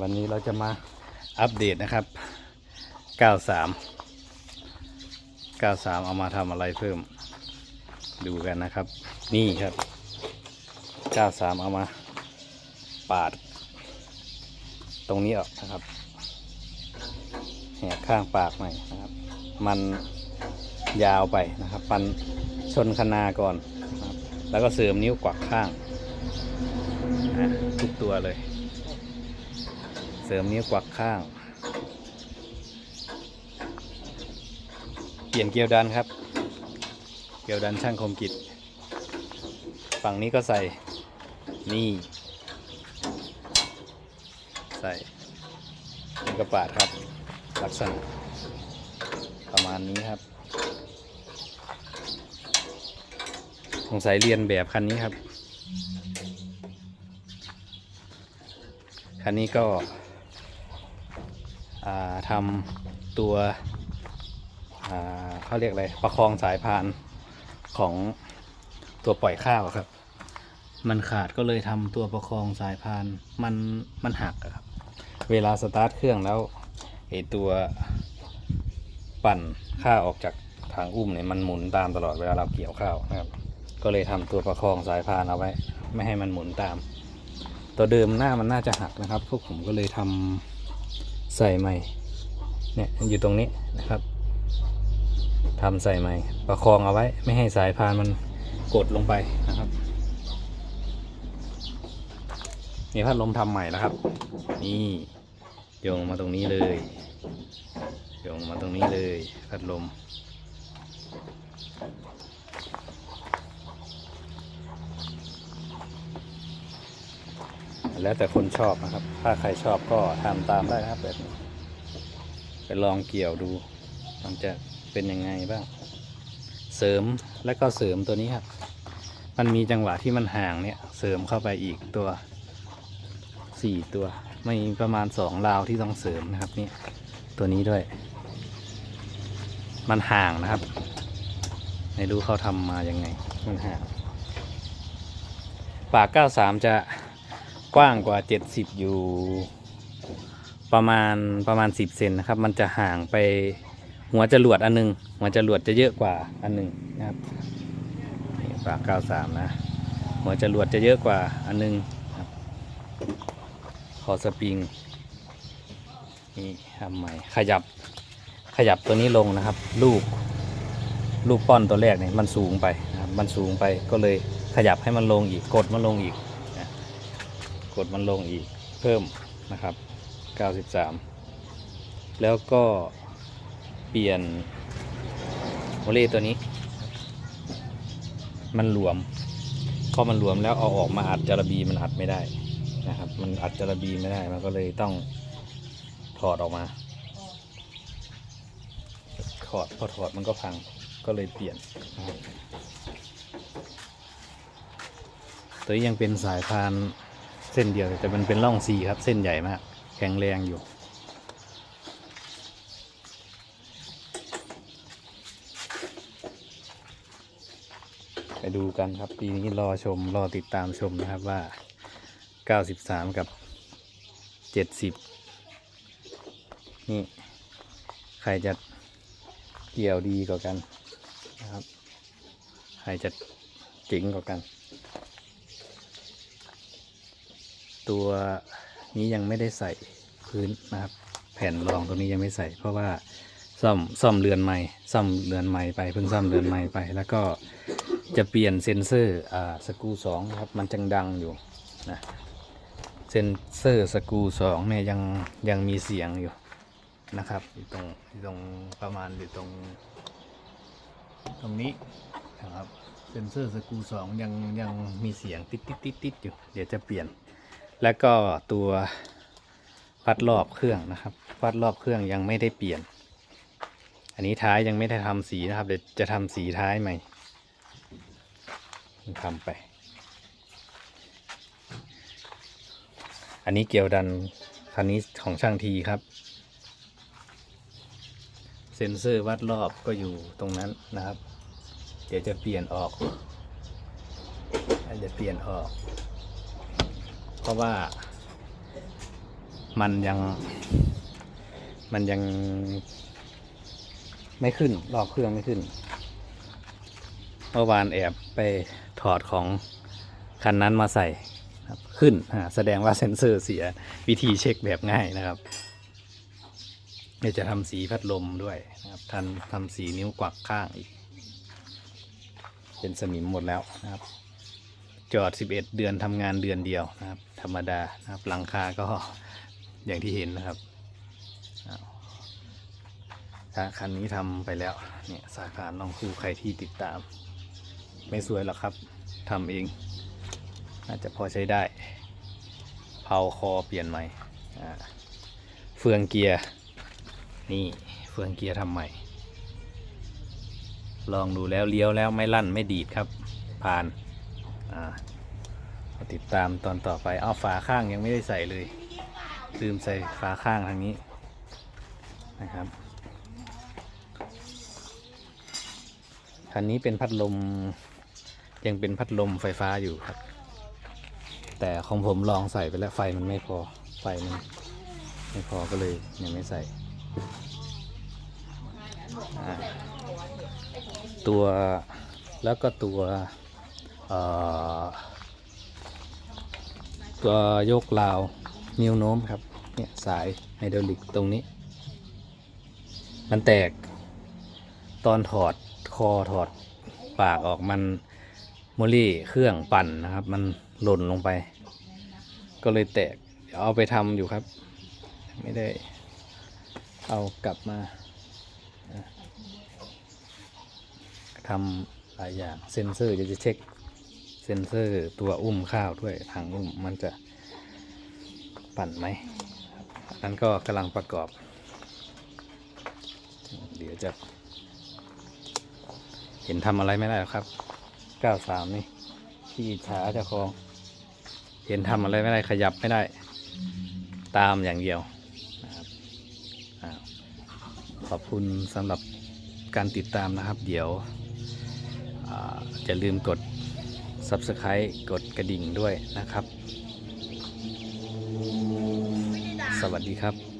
วันนี้เราจะมาอัปเดตนะครับ 93 93 เอามาทำอะไรเพิ่ม ดูกันนะครับ นี่ครับ 93 เอามาปาด ตรงนี้ออกนะครับแหกข้างปากหน่อยนะครับ มันยาวไปนะครับปันชนคนาก่อน แล้วก็เสริมนิ้วกวักข้าง ทุกตัวเลย ริมนิ้วกวักข้าง เปลี่ยนเกียวดันครับ เกียวดันช่างคมกิจ ฝั่งนี้ก็ใส่ นี่ ใส่นี่กระปาดครับ ลักษณะ ประมาณนี้ครับสงสัยเรียนแบบคันนี้ครับคันนี้ก็ ทำตัวเขาเรียกอะไรประคองสายพานของตัวปล่อยข้าวครับ มันขาดก็เลยทำตัวประคองสายพานมันมันหักครับ เวลาสตาร์ทเครื่องแล้วไอตัวปั่นข้าวออกจากทางอุ้มเนี่ยมันหมุนตามตลอดเวลาเราเกี่ยวข้าวนะครับ ก็เลยทำตัวประคองสายพานเอาไว้ ไม่ให้มันหมุนตาม ตัวเดิมหน้ามันน่าจะหักนะครับ พวกผมก็เลยทำ ใส่ใหม่เนี่ยอยู่ตรงนี้นะครับทำใส่ใหม่ ประคองเอาไว้ไม่ให้สายพานมันกดลงไปนะครับนี่พัดลมทำใหม่แล้วครับ นี่โยงมาตรงนี้เลยโยงมาตรงนี้เลยพัดลม แล้วแต่คนชอบนะครับ ถ้าใครชอบก็ทำตามได้นะครับแบบนี้ไปลองเกี่ยวดูมันจะเป็นยังไงบ้าง เสริมแล้วก็เสริมตัวนี้ครับ มันมีจังหวะที่มันห่างเนี่ย เสริมเข้าไปอีกตัวสี่ตัวไม่ประมาณสองราวที่ต้องเสริมนะครับนี่ตัวนี้ด้วย มันห่างนะครับ ไม่รู้เขาทำมายังไง มันห่างปาก93จะ กว้างกว่า 70 อยู่ประมาณประมาณ 10 เซนนะครับ มันจะห่างไปหัวจรวดอันหนึง หัวจรวดจะเยอะกว่าอันหนึงนะครับนี่ปาก93 นะ หัวจรวดจะเยอะกว่าอันหนึงครับคอสปริงนี่ทำใหม่ขยับขยับตัวนี้ลงนะครับ ลูกลูกป้อนตัวแรกเนี่ยมันสูงไปนะครับมันสูงไปก็เลยขยับให้มันลงอีกกดมันลงอีก กดมันลงอีกเพิ่มนะครับ 93 แล้วก็เปลี่ยนโมเลตัวนี้ มันหลวมพอมันหลวมแล้วเอาออกมาอัดจระบีมันอัดไม่ได้นะครับ มันอัดจระบีไม่ได้มันก็เลยต้องถอดออกมาถอดพอถอดมันก็พังก็เลยเปลี่ยนนะครับตัวนี้ยังเป็นสายพาน เส้นเดียวแต่มันเป็นร่องสีครับ เส้นใหญ่มาก แข็งแรงอยู่ ไปดูกันครับ ปีนี้รอชมรอติดตามชมนะครับว่า 93 กับ 70 นี่ ใครจะเกี่ยวดีกว่ากันนะครับ ใครจะเจ๋งกว่ากัน ตัวนี้ยังไม่ได้ใส่พื้นนะครับ แผ่นรองตรงนี้ยังไม่ใส่ เพราะว่าซ่อมซ่อมเรือนใหม่ซ่อมเรือนใหม่ไปเพิ่งซ่อมเรือนใหม่ไป แล้วก็จะเปลี่ยนเซ็นเซอร์อ่าสกูสองครับมันจังดังอยู่นะเซ็นเซอร์สกูสองเนี่ยยังยังมีเสียงอยู่นะครับอยู่ตรงอยู่ตรงประมาณอยู่ตรง ตรงนี้นะครับเซนเซอร์สกูสองยังยังมีเสียงติดติดติดติดอยู่ เดี๋ยวจะเปลี่ยน แล้วก็ตัวพัดรอบเครื่องนะครับพัดรอบเครื่องยังไม่ได้เปลี่ยน อันนี้ท้ายยังไม่ได้ทำสีนะครับเดี๋ยวจะทำสีท้ายใหม่ทำไป อันนี้เกี่ยวดันคันนี้ของช่างทีครับ เซ็นเซอร์วัดรอบก็อยู่ตรงนั้นนะครับ เดี๋ยวจะเปลี่ยนออกอาจจะเปลี่ยนออก เพราะว่ามันยัง มันยังไม่ขึ้น รอบเครื่องไม่ขึ้น เมื่อวานแอบไปถอดของคันนั้นมาใส่ขึ้น แสดงว่าเซ็นเซอร์เสียวิธีเช็คแบบง่ายนะครับเดี๋ยวจะทำสีพัดลมด้วยนะครับทันทำสีนิ้วกวักข้างอีก เป็นสนิมหมดแล้วนะครับ จอด 11 เดือนทำงานเดือนเดียวนะครับ ธรรมดานะครับหลังคาก็อย่างที่เห็นนะครับคันนี้ทำไปแล้วเนี่ยสาขาน้องครูใครที่ติดตาม ไม่สวยหรอกครับทำเองน่าจะพอใช้ได้เผาคอเปลี่ยนใหม่เฟืองเกียร์นี่เฟืองเกียร์ทำใหม่ ลองดูแล้วเลี้ยวแล้วไม่ลั่นไม่ดีดครับ ผ่าน อ่าติดตามตอนต่อไปเอาฝาข้างยังไม่ได้ใส่เลยลืมใส่ฝาข้างทางนี้นะครับคันนี้เป็นพัดลมยังเป็นพัดลมไฟฟ้าอยู่ครับ แต่ของผมลองใส่ไปแล้วไฟมันไม่พอไฟมันไม่พอก็เลยยังไม่ใส่ ตัวแล้วก็ตัว ตัวยกราวนิ้วโน้มครับเนี่ยสายไฮดรอลิกตรงนี้ มันแตกตอนถอดคอถอดปากออกมันโมลี่เครื่องปั่นนะครับ มันหล่นลงไป ก็เลยแตกเดี๋ยวเอาไปทำอยู่ครับ ไม่ได้เอากลับมาทำหลายอย่างเซ็นเซอร์จะจะเช็ค เซ็นเซอร์ตัวอุ้มข้าวด้วยทางอุ้มมันจะปั่นไหมอันนั้นก็กำลังประกอบ เดี๋ยวจะ เห็นทำอะไรไม่ได้ครับ 93 นี่ที่ฉาเจ้าของ เห็นทำอะไรไม่ได้ขยับไม่ได้ ตามอย่างเดียวนะครับขอบคุณสำหรับการติดตามนะครับ เดี๋ยวจะลืมกด Subscribe กดกระดิ่งด้วยนะครับ สวัสดีครับ